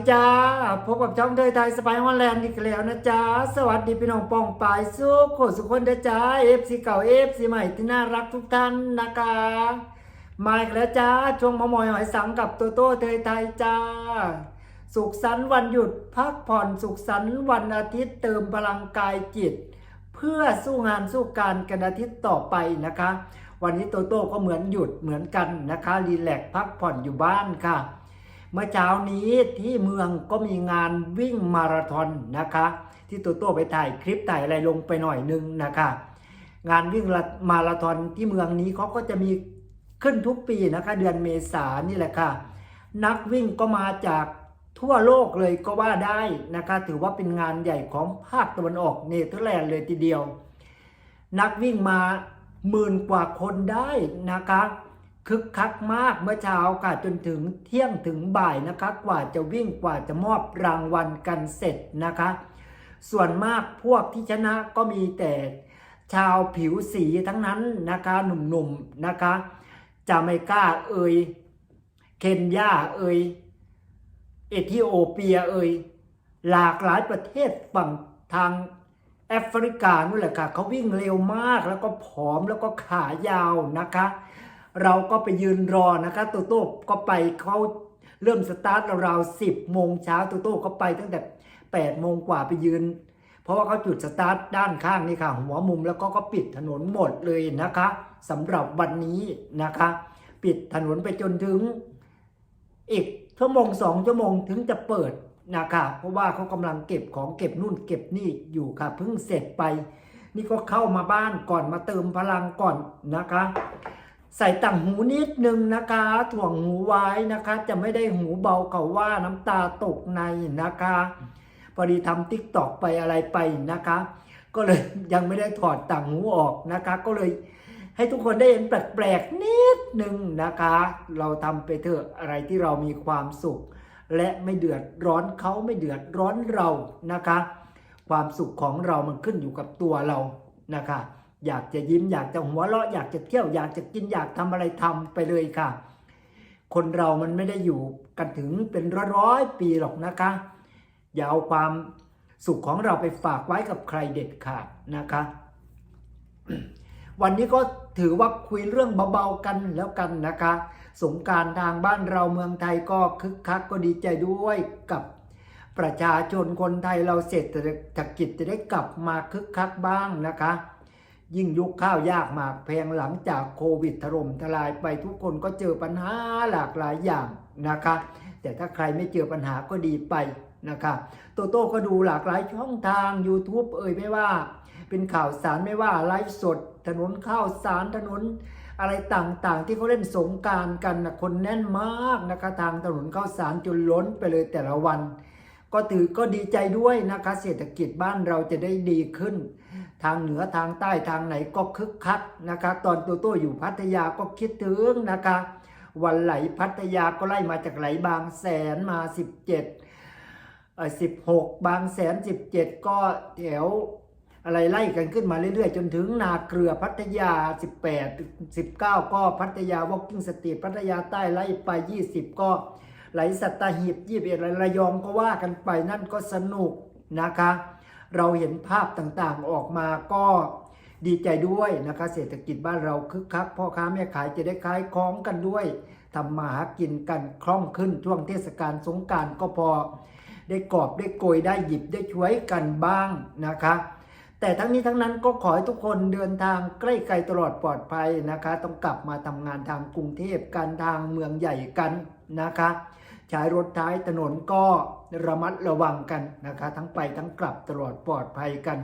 ดีจ้า พบกับช่องเทยไทยสไปฮอลแลนด์อีกแล้วนะจ๊ะสวัสดีพี่น้องปองปายสุขโขสุขคนเด้จ้าเอฟซีเก่าเอฟซีใหม่ที่น่ารักทุกท่านนะคะ มาอีกแล้วจ้า ช่วงมะมอยหอยสังกับโตโต้เทยไทยจ้า สุขสันต์วันหยุดพักผ่อนสุขสันต์วันอาทิตย์เติมพลังกายจิต เพื่อสู้งานสู้การกันอาทิตย์ต่อไปนะคะ วันนี้โตโต้ก็เหมือนหยุดเหมือนกันนะคะรีแลกซ์พักผ่อนอยู่บ้านค่ะ เมื่อเช้านี้ที่เมืองก็มีงานวิ่งมาราธอนนะคะ ที่โตโต้ไปถ่ายคลิปถ่ายอะไรลงไปหน่อยนึงนะคะ งานวิ่งมาราธอนที่เมืองนี้เขาก็จะมีขึ้นทุกปีนะคะ เดือนเมษานี่แหละค่ะ นักวิ่งก็มาจากทั่วโลกเลยก็ว่าได้นะคะ ถือว่าเป็นงานใหญ่ของภาคตะวันออกเนเธอร์แลนด์เลยทีเดียว นักวิ่งมาหมื่นกว่าคนได้นะคะ คึกคักมากเมื่อเช้าค่ะจนถึงเที่ยงถึงบ่ายนะคะ กว่าจะวิ่งกว่าจะมอบรางวัลกันเสร็จนะคะ ส่วนมากพวกที่ชนะก็มีแต่ชาวผิวสีทั้งนั้นนะคะหนุ่มๆนะคะจาเมกาเอยเคนยาเอยเอธิโอเปียเอยหลากหลายประเทศฝั่งทางแอฟริกานู่นแหละค่ะเขาวิ่งเร็วมากแล้วก็ผอมแล้วก็ขายาวนะคะ เราก็ไปยืนรอนะคะโตโต้ก็ไปเขาเริ่มสตาร์ทราวๆสิบโมงเช้าโตโต้ก็ไปตั้งแต่8ปดโมงกว่าไปยืน เพราะว่าเขาจุดสตาร์ทด้านข้างนี่ค่ะหัวมุมแล้วก็ก็ปิดถนนหมดเลยนะคะสำหรับวันนี้นะคะ ปิดถนนไปจนถึง อีกชั่วโมงสองชั่วโมงถึงจะเปิดนะคะเพราะว่าเขากำลังเก็บของเก็บนู่นเก็บนี่อยู่ค่ะเพิ่งเสร็จไป นี่ก็เข้ามาบ้านก่อนมาเติมพลังก่อนนะคะ ใส่ต่างหูนิดนึงนะคะ ถ่วงหูไว้นะคะ จะไม่ได้หูเบาเขาว่าน้ำตาตกในนะคะพอดีทำติ๊กตอกไปอะไรไปนะคะ ก็เลยยังไม่ได้ถอดต่างหูออกนะคะ ก็เลยให้ทุกคนได้เห็นแปลกๆนิดนึงนะคะ เราทำไปเถอะอะไรที่เรามีความสุข และไม่เดือดร้อนเขาไม่เดือดร้อนเรานะคะ ความสุขของเรามันขึ้นอยู่กับตัวเรานะคะ อยากจะยิ้มอยากจะหัวเราะอยากจะเที่ยวอยากจะกินอยากทำอะไรทำไปเลยค่ะ คนเรามันไม่ได้อยู่กันถึงเป็นร้อยๆปีหรอกนะคะ อย่าเอาความสุขของเราไปฝากไว้กับใครเด็ดขาดนะคะ วันนี้ก็ถือว่าคุยเรื่องเบาๆกันแล้วกันนะคะ สงการทางบ้านเราเมืองไทยก็คึกคักก็ดีใจด้วยกับประชาชนคนไทยเราเศรษฐกิจจะได้กลับมาคึกคักบ้างนะคะ ยิ่งยุคข้าวยากหมากแพงหลังจากโควิดถล่มทลายไปทุกคนก็เจอปัญหาหลากหลายอย่างนะคะ แต่ถ้าใครไม่เจอปัญหาก็ดีไปนะคะโตโต้ก็ดูหลากหลายช่องทาง YouTube เอ่ยไม่ว่า เป็นข่าวสารไม่ว่าไลฟ์สด ถนนข้าวสารถนนอะไรต่างๆ ที่เขาเล่นสงการกันนะคนแน่นมากนะคะทางถนนข้าวสารจนล้นไปเลยแต่ละวัน ก็ถือก็ดีใจด้วยนะคะ เศรษฐกิจบ้านเราจะได้ดีขึ้น ทางเหนือทางใต้ทางไหนก็คึกคักนะคะตอนโตโต้อยู่พัทยาก็คิดถึงนะคะวันไหลพัทยาก็ไล่มาจากไหลบางแสนมา 17เอ่อ16 บางแสน 17 ก็แถวอะไรไล่กันขึ้นมาเรื่อยๆ จนถึงนาเกลือพัทยา 18 19 ก็พัทยาวอล์กกิ้งสตรีทพัทยาใต้ไล่ไป 20 ก็ไหลสัตหีบ 21ระยองก็ว่ากันไปนั่นก็สนุกนะคะ เราเห็นภาพต่างๆออกมาก็ดีใจด้วยนะคะ เศรษฐกิจบ้านเราคึกคักพ่อค้าแม่ขายจะได้ขายของกันด้วยทำมาหากินกันคล่องขึ้นช่วงเทศกาลสงการก็พอ ได้กอบได้โกยได้หยิบได้ช่วยกันบ้างนะคะ แต่ทั้งนี้ทั้งนั้นก็ขอให้ทุกคนเดินทางใกล้ไกลตลอดปลอดภัยนะคะ ต้องกลับมาทำงานทางกรุงเทพกันทางเมืองใหญ่กันนะคะใช้รถท้ายถนนก็ ระมัดระวังกันนะคะ ทั้งไปทั้งกลับตลอดปลอดภัยกัน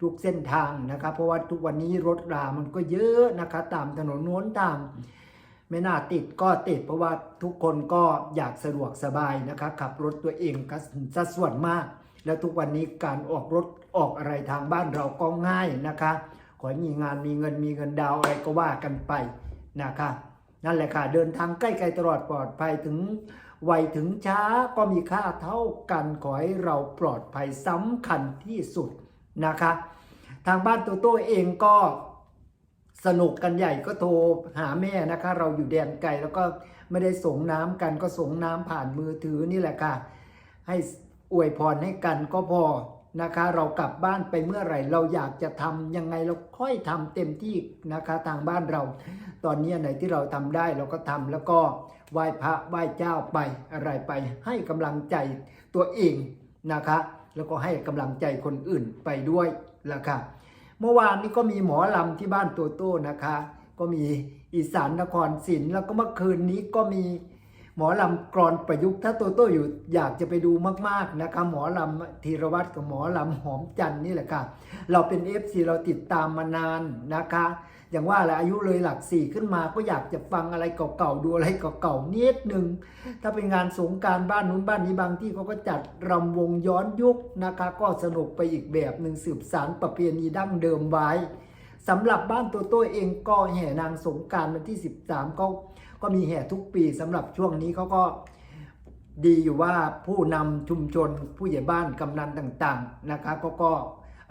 ทุกเส้นทางนะคะเพราะว่าทุกวันนี้รถรามันก็เยอะนะคะ ตามถนนโน้นตามไม่น่าติดก็ติดเพราะว่าทุกคนก็อยากสะดวกสบายนะคะขับรถตัวเองก็สัดส่วนมาก แล้วทุกวันนี้การออกรถออกอะไรทางบ้านเราก็ง่ายนะคะ ขอให้มีงานมีเงินมีเงินดาวอะไรก็ว่ากันไปนะคะ นั่นแหละค่ะ เดินทางใกล้ๆตลอดปลอดภัยถึง ไวถึงช้าก็มีค่าเท่ากันขอให้เราปลอดภัยสำคัญที่สุดนะคะ ทางบ้านโตโต้เองก็สนุกกันใหญ่ก็โทรหาแม่นะคะ เราอยู่แดนไกลแล้วก็ไม่ได้ส่งน้ำกันก็ส่งน้ำผ่านมือถือนี่แหละค่ะ ให้อวยพรให้กันก็พอนะคะ เรากลับบ้านไปเมื่อไหร่ เราอยากจะทำยังไงเราค่อยทำเต็มที่นะคะทางบ้านเรา ตอนนี้ไหนที่เราทำได้เราก็ทำแล้วก็ไหว้พระไหว้เจ้าไปอะไรไป ให้กำลังใจตัวเองนะคะ แล้วก็ให้กำลังใจคนอื่นไปด้วยละค่ะเมื่อวานนี้ก็มีหมอลำที่บ้านตัวโต้นะคะ ก็มีอีสานนครศิลป์แล้วก็เมื่อคืนนี้ก็มี หมอลำกรอนประยุกต์ถ้าโตโต้อยู่อยากจะไปดูมากๆนะคะหมอลำธีรวัตรกับหมอลำหอมจันนี่แหละค่ะ เราเป็น FC เราติดตามมานานนะคะ อย่างว่าแหละอายุเลยหลักสี่ขึ้นมาก็อยากจะฟังอะไรเก่าๆดูอะไรเก่าๆนิดหนึ่งถ้าเป็นงานสงการบ้านนู้นบ้านนี้บางที่เขาก็จัดรำวงย้อนยุคนะคะ ก็สนุกไปอีกแบบหนึ่งสืบสารประเพณีดั้งเดิมไว้ สำหรับบ้านตัวโต้เองก็แห่นางสงการวันที่ 13ก็ก็มีแห่ทุกปีสำหรับช่วงนี้เขาก็ดีอยู่ว่าผู้นำชุมชนผู้ใหญ่บ้านกำนันต่างๆนะคะก็ก็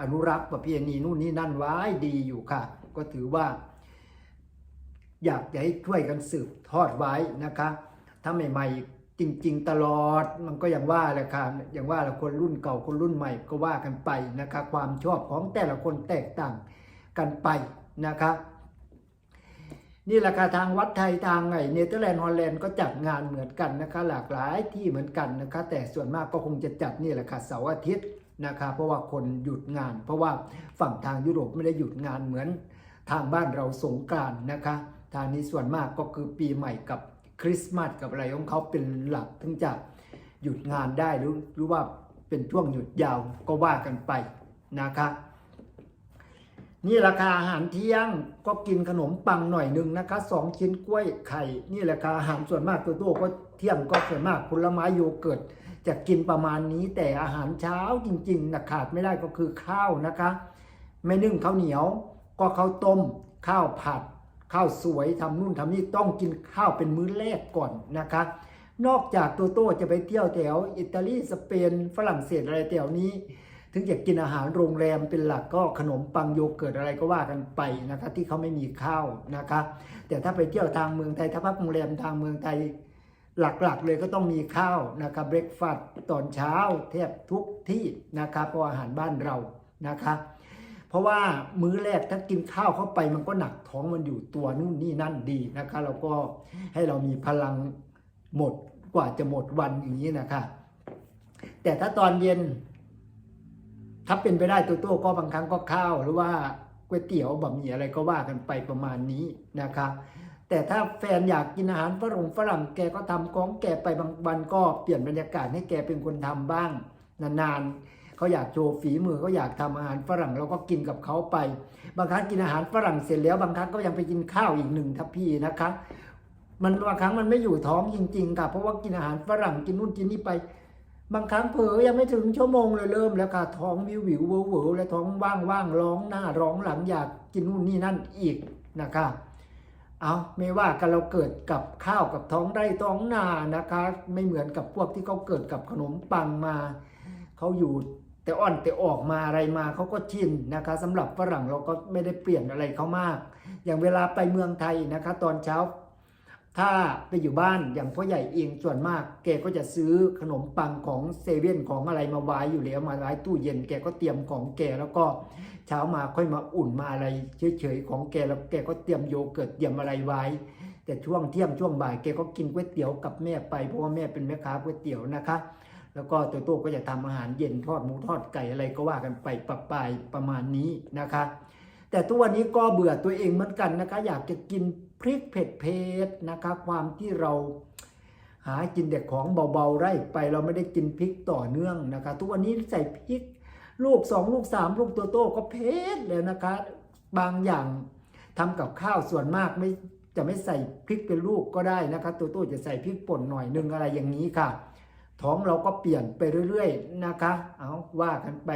อนุรักษ์ประเพณีนู่นนี่นั่นไว้ดีอยู่ค่ะ ก็ถือว่า อยากจะให้ช่วยกันสืบทอดไว้นะคะถ้าใหม่ๆจริง ๆ ตลอดมันก็อย่างว่าแหละค่ะอย่างว่าแหละคนรุ่นเก่าคนรุ่นใหม่ก็ว่ากันไปนะคะ ความชอบของแต่ละคนแตกต่าง กันไปนะคะนี่แหละค่ะทางวัดไทยทางไงเนเธอร์แลนด์ฮอลแลนด์ก็จัดงานเหมือนกันนะคะ หลากหลายที่เหมือนกันนะคะ แต่ส่วนมากก็คงจะจัดนี่แหละค่ะเสาร์อาทิตย์นะคะ เพราะว่าคนหยุดงาน เพราะว่าฝั่งทางยุโรปไม่ได้หยุดงานเหมือนทางบ้านเราสงกรานนะคะ ทางนี้ส่วนมากก็คือปีใหม่กับคริสต์มาสกับอะไรของเขาเป็นหลักถึงจะหยุดงานได้หรือหรือว่าเป็นช่วงหยุดยาวก็ว่ากันไปนะคะ นี่ราคาอาหารเที่ยงก็กินขนมปังหน่อยหนึ่งนะคะสองชิ้นกล้วยไข่ นี่ราคาอาหารส่วนมากตัวโตก็เที่ยงก็ส่วนมากผลไม้โยเกิร์ตจะกินประมาณนี้แต่อาหารเช้าจริงๆนะขาดไม่ได้ก็คือข้าวนะคะ ไม่นึ่งข้าวเหนียว ก็ข้าวต้ม ข้าวผัด ข้าวสวยทำนู่นทำนี่ต้องกินข้าวเป็นมื้อแรกก่อนนะคะ นอกจากตัวโต้จะไปเที่ยวแถวอิตาลีสเปนฝรั่งเศสอะไรแถวนี้ ถึงจะกินอาหารโรงแรมเป็นหลักก็ขนมปังโยเกิร์ตอะไรก็ว่ากันไปนะคะที่เขาไม่มีข้าวนะคะแต่ถ้าไปเที่ยวทางเมืองไทยถ้าพักโรงแรมทางเมืองไทยหลักๆเลยก็ต้องมีข้าวนะครับเบรกฟาสต์ตอนเช้าแทบทุกที่นะครับเพราะอาหารบ้านเรานะคะเพราะว่ามื้อแรกถ้ากินข้าวเข้าไปมันก็หนักท้องมันอยู่ตัวนู่นนี่นั่นดีนะคะเราก็ให้เรามีพลังหมดกว่าจะหมดวันอย่างนี้นะคะแต่ถ้าตอนเย็น ถ้าเป็นไปได้ตัวโต้ก็บางครั้งก็ข้าวหรือว่าก๋วยเตี๋ยวบะหมี่อะไรก็ว่ากันไปประมาณนี้นะคะแต่ถ้าแฟนอยากกินอาหารฝรั่งฝรั่งแกก็ทำของแกไปบางวันก็เปลี่ยนบรรยากาศให้แกเป็นคนทำบ้างนานๆเขาอยากโชว์ฝีมือเขาอยากทำอาหารฝรั่งเราก็กินกับเขาไป บางครั้งกินอาหารฝรั่งเสร็จแล้วบางครั้งก็ยังไปกินข้าวอีกหนึ่งทัพพีนะคะมันบางครั้งมันไม่อยู่ท้องจริงๆค่ะเพราะว่ากินอาหารฝรั่งกินนู่นกินนี่ไป บางครั้งเผลอยังไม่ถึงชั่วโมงเลยเริ่มแล้วค่ะท้องวิววิวเวอร์เวอร์แล้วท้องว่างว่างร้องหน้าร้องหลังอยากกินนู่นนี่นั่นอีกนะคะ เอาไม่ว่ากันเราเกิดกับข้าวกับท้องไร่ท้องนานะคะ ไม่เหมือนกับพวกที่เขาเกิดกับขนมปังมาเขาอยู่แต่อ่อนแต่ออกมาอะไรมาเขาก็ชินนะคะสำหรับฝรั่งเราก็ไม่ได้เปลี่ยนอะไรเขามาก อย่างเวลาไปเมืองไทยนะคะ ตอนเช้า ถ้าไปอยู่บ้านอย่างพ่อใหญ่เองส่วนมาก แกก็จะซื้อขนมปังของเซเว่นของอะไรมาไว้อยู่แล้วมาไว้ตู้เย็น แกก็เตรียมของแกแล้วก็เช้ามาค่อยมาอุ่นมาอะไรเฉยๆของแกแล้วแกก็เตรียมโยเกิร์ตเตรียมอะไรไว้ แต่ช่วงเที่ยงช่วงบ่ายแกก็กินก๋วยเตี๋ยวกับแม่ไปเพราะว่าแม่เป็นแม่ค้าก๋วยเตี๋ยวนะคะ แล้วก็ตัวโต้ก็จะทำอาหารเย็นทอดหมูทอดไก่อะไรก็ว่ากันไปปรับไปประมาณนี้นะคะ แต่ทุกวันนี้ก็เบื่อตัวเองเหมือนกันนะคะ อยากจะกิน พริกเผ็ดเผ็ดนะคะ ความที่เราหากินแต่ของเบาๆไร่ไปเราไม่ได้กินพริกต่อเนื่องนะคะ ทุกวันนี้ใส่พริก ลูกสองลูกสามลูกตัวโตก็เผ็ดเลยนะคะ บางอย่างทำกับข้าวส่วนมากไม่จะไม่ใส่พริกเป็นลูกก็ได้นะคะ ตัวโตจะใส่พริกป่นหน่อยนึงอะไรอย่างนี้ค่ะ ท้องเราก็เปลี่ยนไปเรื่อยๆนะคะ เอาว่ากันไป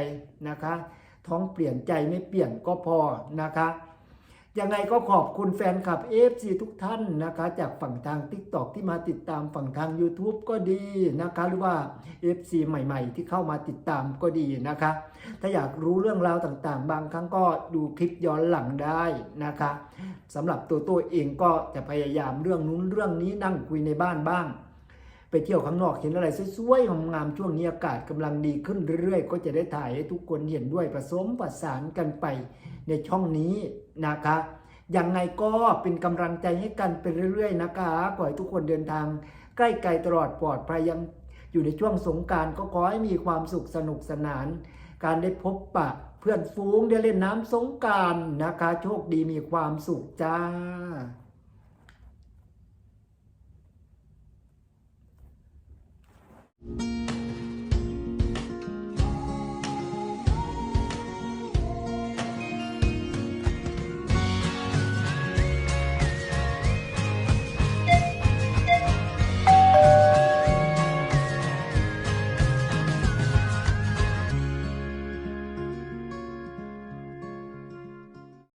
นะคะ ท้องเปลี่ยนใจไม่เปลี่ยนก็พอนะคะ ยังไงก็ขอบคุณแฟนคลับ FC ทุกท่านนะคะ จากฝั่งทาง TikTok ที่มาติดตามฝั่งทาง YouTube ก็ดีนะคะ หรือว่า FC ใหม่ ๆ ที่เข้ามาติดตามก็ดีนะคะ ถ้าอยากรู้เรื่องราวต่างๆ บางครั้งก็ดูคลิปย้อนหลังได้นะคะสำหรับตัวตัวเองก็จะพยายามเรื่องนู้นเรื่องนี้นั่งคุยในบ้านบ้าง ไปเที่ยวข้างนอกเห็นอะไรสวยๆงามๆช่วงนี้อากาศกำลังดีขึ้นเรื่อยๆ ก็จะได้ถ่ายให้ทุกคนเห็นด้วยผสมประสานกันไปในช่องนี้นะคะยังไงก็เป็นกำลังใจให้กันไปเรื่อยๆนะคะขอให้ทุกคนเดินทาง ใกล้ไกลตลอดปลอดภัยยังอยู่ในช่วงสงการก็ขอให้มีความสุขสนุกสนาน การได้พบปะเพื่อนฟูงได้เล่นน้ำสงการนะคะ โชคดีมีความสุขจ้า